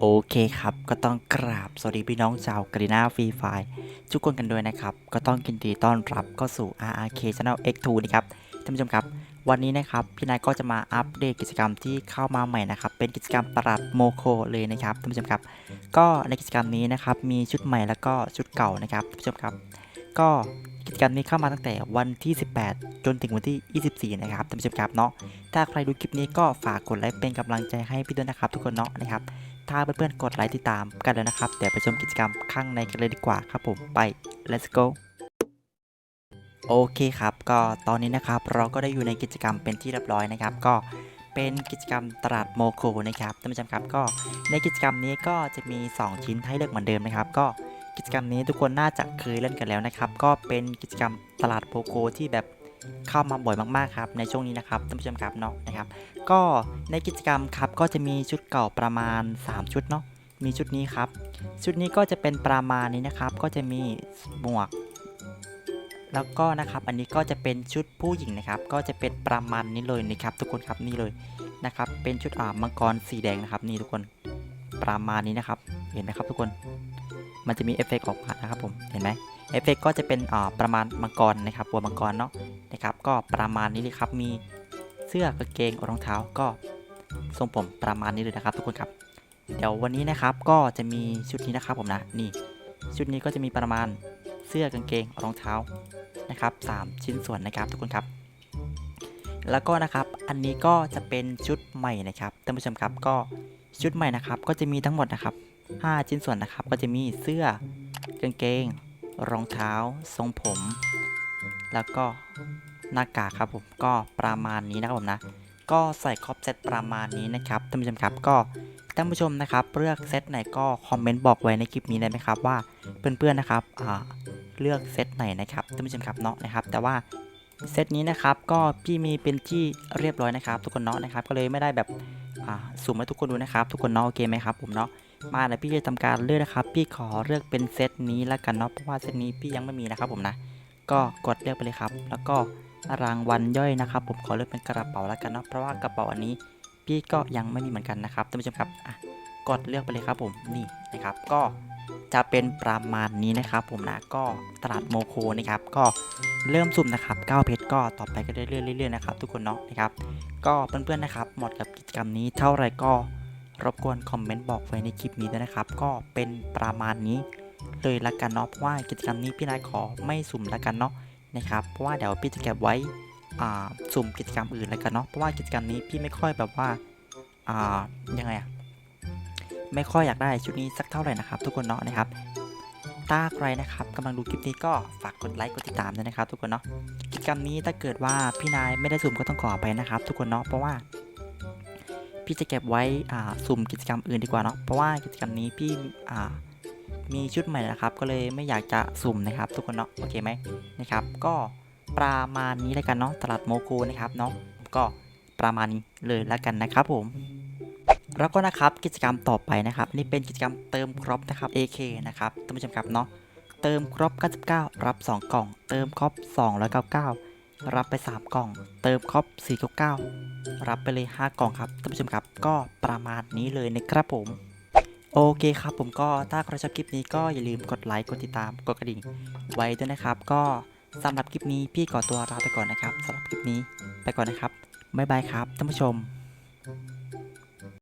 โอเคครับ ก็ต้องกราบสวัสดีพี่น้องชาวกรีนาฟรีไฟทุกคนกันด้วยนะครับ ก็ต้องยินดีต้อนรับเข้าสู่ RRK Channel X2 นะครับท่านผู้ชมครับ วันนี้นะครับพี่นายก็จะมาอัปเดตกิจกรรมที่เข้ามาใหม่นะครับ เป็นกิจกรรมตลาดโมโคเลยนะครับท่านผู้ชมครับ ก็ในกิจกรรมนี้นะครับมีชุดใหม่แล้วก็ชุดเก่านะครับท่านผู้ชมครับ ก็ จกรรมนี้เข้ามาตั้งแต่วันที่ 18 จนถึงวันที่ 24 นะครับท่านผู้ชมครับเนาะถ้าใครดูคลิปนี้ก็ฝากกดไลค์เป็นกำลังใจให้พี่ด้วยนะครับ ทุกคนเนาะนะครับถ้าเพื่อนๆกดไลค์ติดตามกันแล้วนะครับเดี๋ยวไปชมกิจกรรมข้างในกันเลยดีกว่าครับผมไป let's go โอเคครับ ก็ตอนนี้นะครับเราก็ได้อยู่ในกิจกรรมเป็นที่เรียบร้อยนะครับ ก็เป็นกิจกรรมตลาดโมโคนะครับท่านผู้ชมครับก็ในกิจกรรมนี้ก็จะมี 2 ชิ้นให้เลือกเหมือนเดิมนะครับ ก็ กิจกรรมนี้ทุกคนน่าจะเคยเล่นกันแล้วนะครับ ก็เป็นกิจกรรมตลาดโมโคที่แบบเข้ามาบ่อยมากๆครับในช่วงนี้นะครับท่านผู้ชมครับเนาะนะครับ ก็ในกิจกรรมครับก็จะมีชุดเก่าประมาณ 3 ชุดเนาะมีชุดนี้ครับ ชุดนี้ก็จะเป็นประมาณนี้นะครับ ก็จะมีหมวก แล้วก็นะครับอันนี้ก็จะเป็นชุดผู้หญิงนะครับ ก็จะเป็นประมาณนี้เลยนะครับ ทุกคนครับนี่เลยนะครับ เป็นชุดอ่ามังกรสีแดงนะครับ นี่ทุกคนประมาณนี้นะครับ เห็นไหมครับทุกคน มันจะมีเอฟเฟกต์ออกมานะครับผมเห็นไหมเอฟเฟกต์ก็จะเป็นอ่าประมาณมังกรนะครับบัวมังกรเนาะนะครับก็ประมาณนี้เลยครับมีเสื้อกางเกงรองเท้าก็ทรงผมประมาณนี้เลยนะครับ ทุกคนครับ เดี๋ยววันนี้นะครับก็จะมีชุดนี้นะครับผมนะนี่ ชุดนี้ก็จะมีประมาณเสื้อกางเกงรองเท้านะครับสามชิ้นส่วนนะครับทุกคนครับ แล้วก็นะครับอันนี้ก็จะเป็นชุดใหม่นะครับท่านผู้ชมครับก็ชุดใหม่นะครับก็จะมีทั้งหมดนะครับ 5 ชิ้นส่วนนะครับ ก็จะมีเสื้อกางเกง รองเท้า ทรงผม แล้วก็หน้ากากครับผมก็ประมาณนี้นะครับผมนะ ก็ใส่ครบเซตประมาณนี้นะครับท่านผู้ชมครับก็ท่านผู้ชมนะครับเลือกเซตไหนก็คอมเมนต์บอกไว้ในคลิปนี้ได้ไหมครับว่าเพื่อนๆนะครับเลือกเซตไหนนะครับท่านผู้ชมครับเนาะนะครับ แต่ว่าเซตนี้นะครับก็พี่มีเป็นที่เรียบร้อยนะครับ ทุกคนเนาะนะครับ ก็เลยไม่ได้แบบสุ่มให้ทุกคนดูนะครับ ทุกคนเนาะโอเคไหมครับผมเนาะ มาเดี๋ยวพี่จะทำการเลือกนะครับ พี่ขอเลือกเป็นเซตนี้แล้วกันเนาะเพราะว่าเซตนี้พี่ยังไม่มีนะครับผมนะ ก็กดเลือกไปเลยครับ แล้วก็รางวัลย่อยนะครับ ผมขอเลือกเป็นกระเป๋าแล้วกันเนาะเพราะว่ากระเป๋าอันนี้ พี่ก็ยังไม่มีเหมือนกันนะครับท่านผู้ชมครับอะกดเลือกไปเลยครับผมนี่นะครับ ก็จะเป็นประมาณนี้นะครับ ผมนะก็ตลาดโมโคนะครับ ก็เริ่มสุ่มนะครับ9เพชรก็ต่อไปก็เรื่อยๆเรื่อยๆนะครับทุกคนเนาะนะครับ ก็เพื่อนๆนะครับหมดกับกิจกรรมนี้เท่าไหรก็ รบกวนคอมเมนต์บอกไว้ในคลิปนี้ด้วยนะครับ ก็เป็นประมาณนี้เลยละกันเนาะเพราะว่ากิจกรรมนี้พี่นายขอไม่สุ่มละกันเนาะนะครับเพราะว่าเดี๋ยวพี่จะเก็บไว้สุ่มกิจกรรมอื่นล้วกันเนาะเพราะว่ากิจกรรมนี้พี่ไม่ค่อยแบบว่าอ่ายังไงอะไม่ค่อยอยากได้ชุดนี้สักเท่าไหร่นะครับ ทุกคนเนาะนะครับถ้าใครนะครับกำลังดูคลิปนี้ก็ฝากกดไลค์กดติดตามด้วยนะครับ ทุกคนเนาะกิจกรรมนี้ถ้าเกิดว่าพี่นายไม่ได้สุ่มก็ต้องขอไปนะครับ ทุกคนเนาะเพราะว่า พี่จะเก็บไว้สุ่มกิจกรรมอื่นดีกว่าเนาะเพราะว่ากิจกรรมนี้พี่มีชุดใหม่นะครับ ก็เลยไม่อยากจะสุ่มนะครับ ทุกคนเนาะโอเคไหมนะครับ ก็ประมาณนี้แล้วกันเนาะตลาดโมกูนะครับเนาะก็ประมาณนี้เลยแล้วกันนะครับผมแล้วก็นะครับกิจกรรมต่อไปนะครับนนี่เป็นกิจกรรมเติมครบนะครับ AK นะครับท่านผู้ชมครับเนาะเติมครบ 99 รับ 2 กล่อง เติมครบ299 รับไป 3 กล่อง เติมครบ499 รับไปเลย 5 กล่องครับท่านผู้ชมครับก็ประมาณนี้เลยนะครับผม โอเคครับผมก็ถ้าใครชอบคลิปนี้ก็อย่าลืมกดไลค์กดติดตามกดกระดิ่ง ไว้ด้วยนะครับ ก็สำหรับคลิปนี้พี่ขอตัวลาไปก่อนนะครับสำหรับคลิปนี้ไปก่อนนะครับบ๊ายบายครับท่านผู้ชม